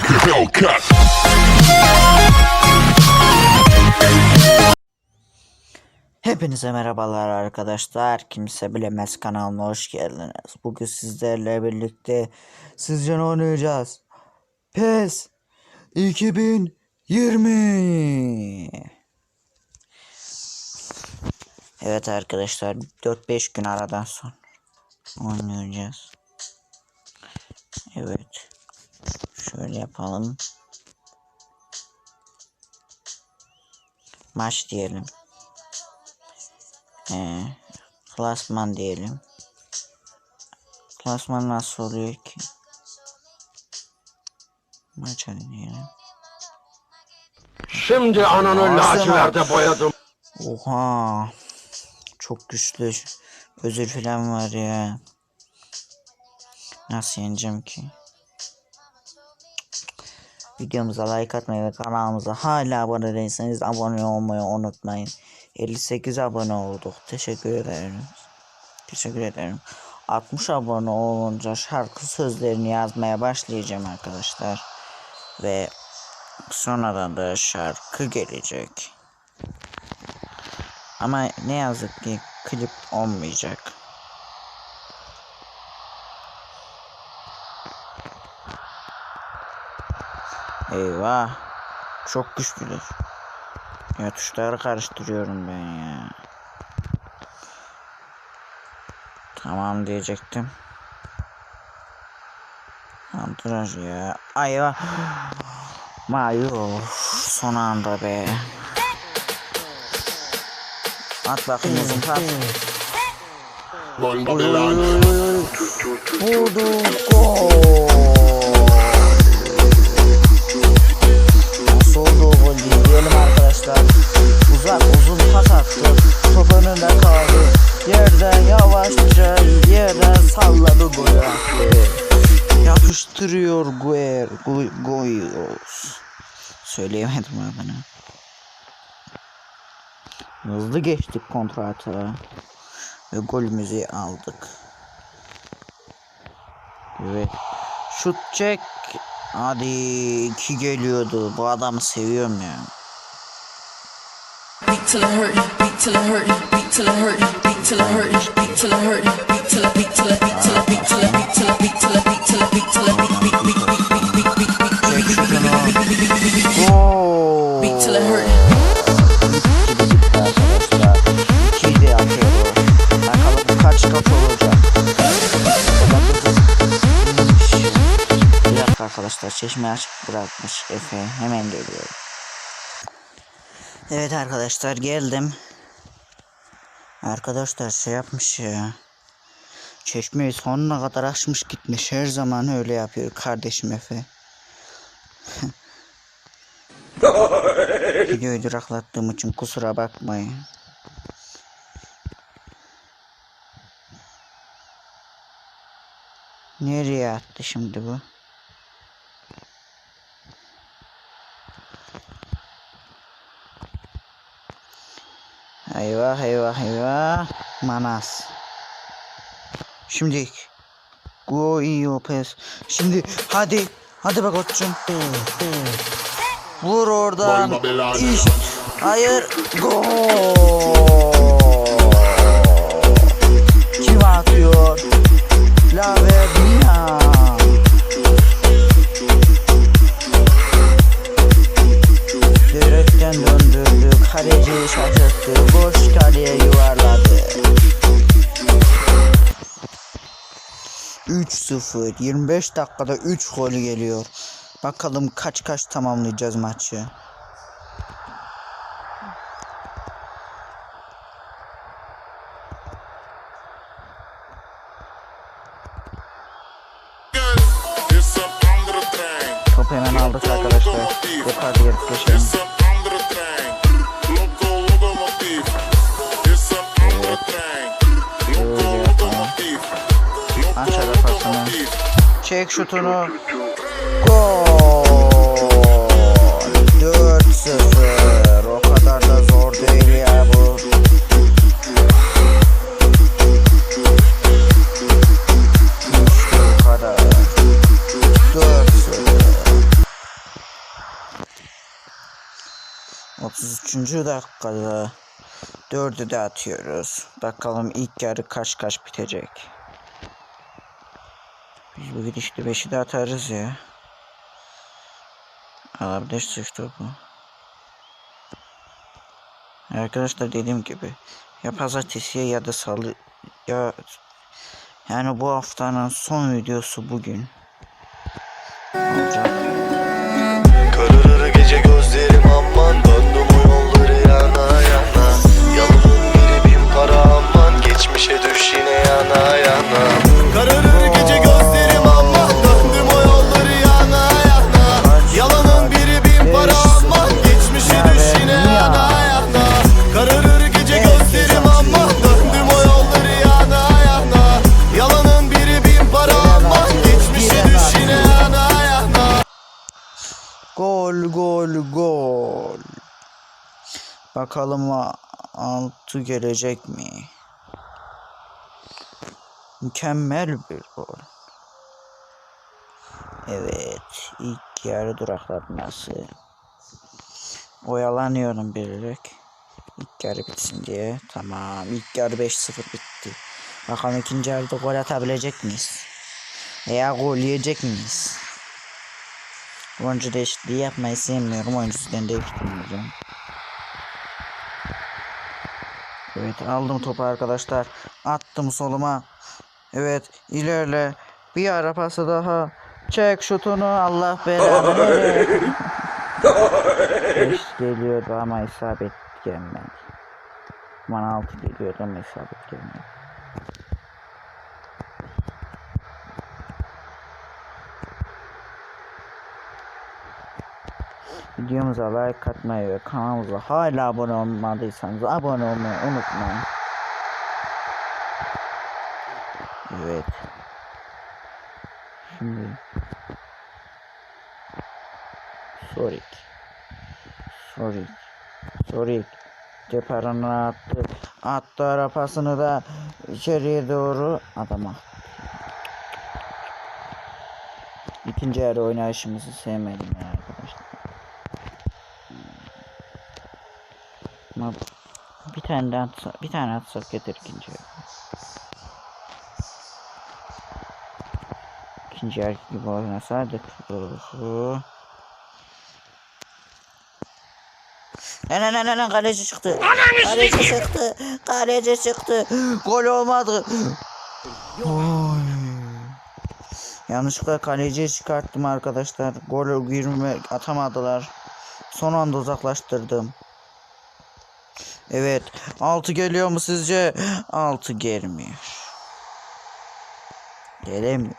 like a Hellcat. Hepinize merhabalar arkadaşlar. Kimse bilemez kanalına hoş geldiniz. Bugün sizlerle birlikte sizce ne oynayacağız? PES 2020 Evet arkadaşlar 4-5 gün aradan sonra oynayacağız. Evet. Şöyle yapalım. Maç diyelim. Ee, klasman diyelim. Klasman nasıl oluyor ki? Maç hadi diyelim. Şimdi ananı laciverde boyadım. Oha. Çok güçlü. Özür falan var ya. Nasıl yeneceğim ki? Videomuza like atmayı ve kanalımıza hala abone değilseniz abone olmayı unutmayın. 58 abone olduk. Teşekkür ederim. Teşekkür ederim. 60 abone olunca şarkı sözlerini yazmaya başlayacağım arkadaşlar. Ve sonradan da şarkı gelecek. Ama ne yazık ki klip olmayacak. Eyvah. Çok güçlüdür. Ya tuşları karıştırıyorum ben ya. Tamam diyecektim. Antraj ya. Ayva. Mayo. Son anda be. At bakayım uzun Babylon. Vurdum gol. Söyleyemedim adını. Hızlı geçtik kontra atağa. Ve golümüzü aldık. Evet. Şut çek. Hadi iki geliyordu. Bu adamı seviyorum ya. till çeşme açık bırakmış Efe. Hemen geliyorum. Evet arkadaşlar geldim. Arkadaşlar şey yapmış ya. Çeşmeyi sonuna kadar açmış gitmiş. Her zaman öyle yapıyor kardeşim Efe. Videoyu duraklattığım için kusura bakmayın. Nereye attı şimdi bu? Eyvah eyvah eyvah. Manas. Şimdi Go iyi pes. Şimdi hadi. Hadi bak koçum. Vur oradan. İşte. Hayır. Gol. Kim atıyor? La Vernia. 3-0. 25 dakikada 3 gol geliyor. Bakalım kaç kaç tamamlayacağız maçı. Topu hemen aldık arkadaşlar. Yukarıda yarıp geçelim. Çek şutunu. Gol. 4-0. O kadar da zor değil ya bu. İşte bu kadar. 4-0. 33. dakikada 4'ü de atıyoruz. Bakalım ilk yarı kaç kaç bitecek. Biz bu gidişte 5'i de atarız ya. Alabilir sıç topu. Arkadaşlar dediğim gibi ya pazartesiye ya da salı ya yani bu haftanın son videosu bugün Gol gol gol. Bakalım altı gelecek mi? Mükemmel bir gol. Evet, ilk yarı duraklatması. Oyalanıyorum bilerek. İlk yarı bitsin diye. Tamam, ilk yarı 5-0 bitti. Bakalım ikinci yarıda gol atabilecek miyiz? Veya gol yiyecek miyiz? Oyuncu değişikliği yapmayı sevmiyorum. Oyuncusundan değiştirmeyeceğim. Evet aldım topu arkadaşlar. Attım soluma. Evet ilerle. Bir ara pası daha. Çek şutunu Allah belanı. Beş geliyordu ama isabet gelmedi. Bana altı geliyordu ama isabet gelmedi. Videomuza like atmayı ve kanalımıza hala abone olmadıysanız abone olmayı unutmayın. Evet. Şimdi Sorik Sorik Sorik Ceparını attı. Attı arapasını da içeriye doğru adama. İkinci yarı oynayışımızı sevmedim ya arkadaşlar. Ama bir tane de atsa, bir tane atsak yeter ikinci yarı. İkinci yarı gibi oynasaydık. Oho. Lan lan lan lan kaleci çıktı. Kaleci çıktı. Kaleci çıktı. Gol olmadı. Oy. Yanlışlıkla kaleciyi çıkarttım arkadaşlar. Gol girme atamadılar. Son anda uzaklaştırdım. Evet. 6 geliyor mu sizce? 6 gelmiyor. Gelemiyor.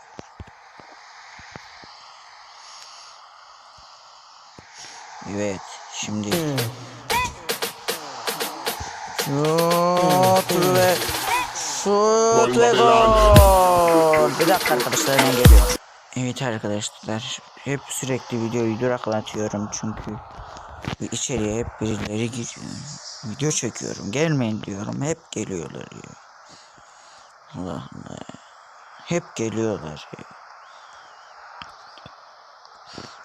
Evet. Şimdi Şut ve Şut ve gol. Bir dakika arkadaşlar hemen geliyor. Evet arkadaşlar hep sürekli videoyu duraklatıyorum çünkü içeriye hep birileri giriyor. Video çekiyorum gelmeyin diyorum hep geliyorlar ya. Allah Allah. Hep geliyorlar ya.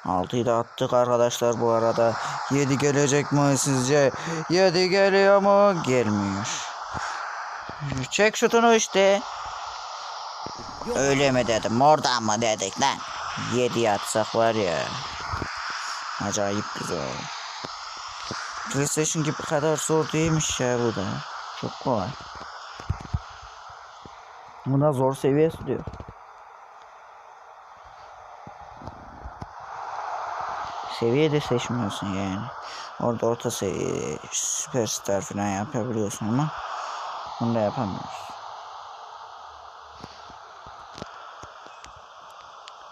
Altıyı da attık arkadaşlar bu arada. 7 gelecek mi sizce? 7 geliyor mu? Gelmiyor. Çek şutunu işte. Öyle mi dedim? Oradan mı dedik lan? 7 atsak var ya. Acayip güzel. PlayStation gibi kadar zor değilmiş ya bu da. Çok kolay. Buna zor seviyesi diyor. seviye de seçmiyorsun yani. Orada orta seviye süperstar falan yapabiliyorsun ama bunu da yapamıyorsun.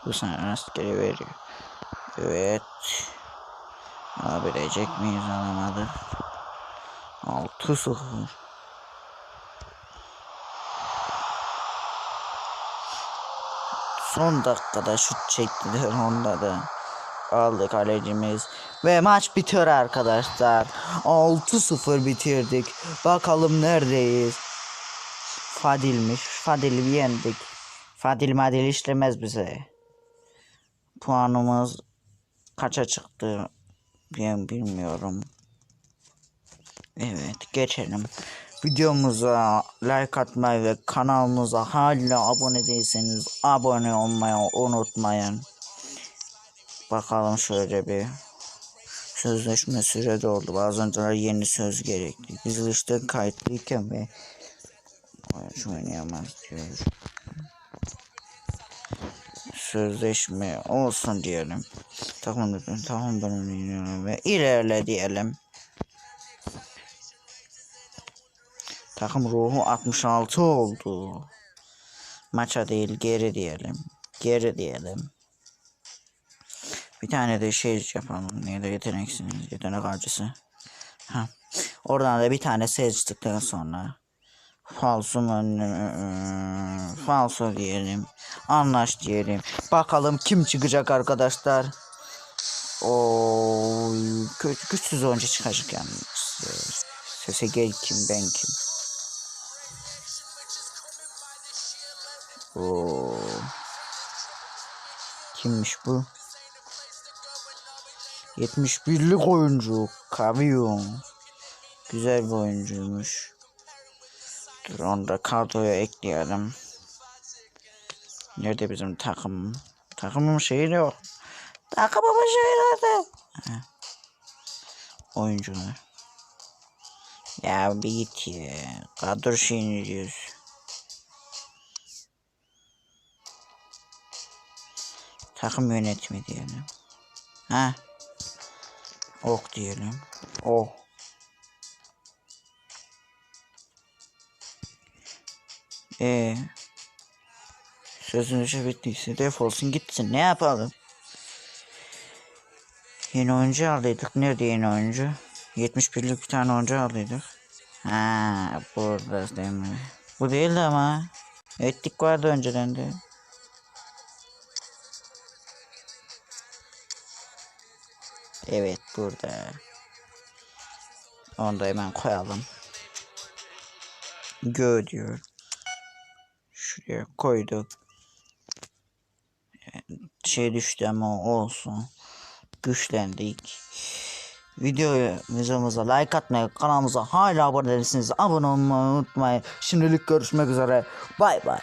Bu sana rastgele veriyor. Evet. Alabilecek miyiz alamadık. 6-0. Son dakikada şut çektiler onda da aldı kalecimiz. Ve maç bitiyor arkadaşlar. 6-0 bitirdik. Bakalım neredeyiz. Fadil'miş. Fadil'i yendik. Fadil madil işlemez bize. Puanımız kaça çıktı? Ben bilmiyorum. Evet geçelim. Videomuza like atmayı ve kanalımıza hala abone değilseniz abone olmayı unutmayın. Bakalım şöyle bir sözleşme süre doldu. Bazen yeni söz gerekli. Biz işte kayıtlıyken ve oyuncu oynayamaz diyoruz. Sözleşme olsun diyelim. Tamam tamam ben oynuyorum ve ilerle diyelim. Takım ruhu 66 oldu. Maça değil geri diyelim. Geri diyelim. Bir tane de şey yapalım. Neydi yeteneksiniz. Yetenek avcısı. Ha. Oradan da bir tane seçtikten sonra falso mu- falso diyelim. Anlaş diyelim. Bakalım kim çıkacak arkadaşlar. O kötü güçsüz oyuncu çıkacak yani. Sese gel kim ben kim. Oo. Kimmiş bu? 71'lik oyuncu. Kaviyon. Güzel bir oyuncuymuş. Dur onu da kadroya ekleyelim. Nerede bizim takım? Takımın şeyi yok. Takımımın şeyi nerede? Oyuncular. Ya bir git ya. Kadro şeyini diyoruz. Takım yönetimi diyelim. Ha. Ok diyelim. Oh. Ee. Sözünüzü bittiyse defolsun gitsin. Ne yapalım? Yeni oyuncu aldıydık. Nerede yeni oyuncu? 71'lik bir tane oyuncu aldıydık. Ha, burada değil mi? Bu değildi ama. Ettik vardı önceden de. Evet burada. Onu da hemen koyalım. Gö diyor. Şuraya koyduk. Şey düştü ama olsun. Güçlendik. Videoyu videomuza like atmayı, kanalımıza hala abone değilseniz abone olmayı unutmayın. Şimdilik görüşmek üzere. Bay bay.